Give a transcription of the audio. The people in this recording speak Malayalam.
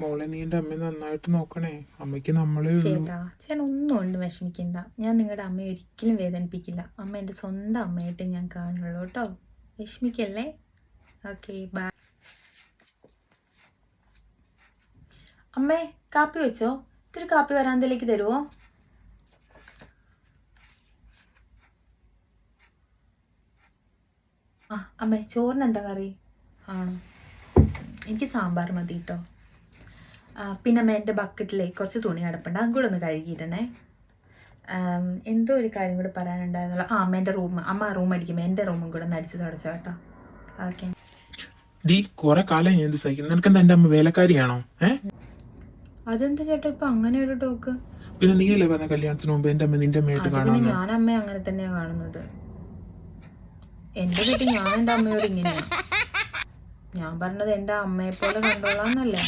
മോളെ നീ എന്റെ അമ്മയെ നന്നായിട്ട് നോക്കണേ. അമ്മയ്ക്ക് നമ്മളേ ചേട്ടാ ചേട്ടൻ ഒന്നും കൊണ്ട് വിഷമിക്കണ്ട. ഞാൻ നിങ്ങളുടെ അമ്മയെ ഒരിക്കലും വേദനിപ്പിക്കില്ല. അമ്മ എന്റെ സ്വന്തം അമ്മയായിട്ട് ഞാൻ കാണുള്ളൂ കേട്ടോ. വിഷമിക്കല്ലേ? ഓക്കെ ബൈ അമ്മേ കാപ്പി വെച്ചോ? ഇത്തിരി കാപ്പി വരാന്തയിലേക്ക് തരുമോ ആ അമ്മേ ചോറിന് എന്താ കറി? ആണോ? എനിക്ക് സാമ്പാർ മതി കേട്ടോ. പിന്നെ അമ്മ എന്റെ ബക്കറ്റിലെ കുറച്ച് തുണി കിടപ്പുണ്ട്. അതും കൂടെ ഒന്ന് കഴുകിയിടണേ. എന്തോ ഒരു കാര്യം കൂടെ പറയാനുണ്ടായിരുന്നല്ലോ. ആ അമ്മ എന്റെ റൂം അമ്മ റൂം അടിക്കുമ്പോൾ എന്റെ റൂമും കൂടെ ഒന്ന് അടിച്ച് തുടച്ചോ കേട്ടോ. ഓക്കെ ഡി കുറെ കാലം ഞാൻ സഹിക്കുന്നു നിനക്കെന്താ എന്റെ അമ്മ വേലക്കാരിയാണോ? ഏ? അതെന്താ ചേട്ടാ ഇപ്പൊ അങ്ങനെ ഒരു ടോക്ക് പിന്നെ നീയല്ലേ പറഞ്ഞ കല്യാണത്തിന് മുമ്പ് എന്റെ അമ്മ നിന്റെ അമ്മയായിട്ട് കാണാൻ? ഞാൻ അമ്മയെ അങ്ങനെ തന്നെയാ കാണുന്നത്. എന്റെ വീട്ടിൽ ഞാൻ എന്റെ അമ്മയോട് ഇങ്ങനെയാ. ഞാൻ പറഞ്ഞത് എന്റെ അമ്മയെ പോലെ കണ്ടോളാന്നല്ലേ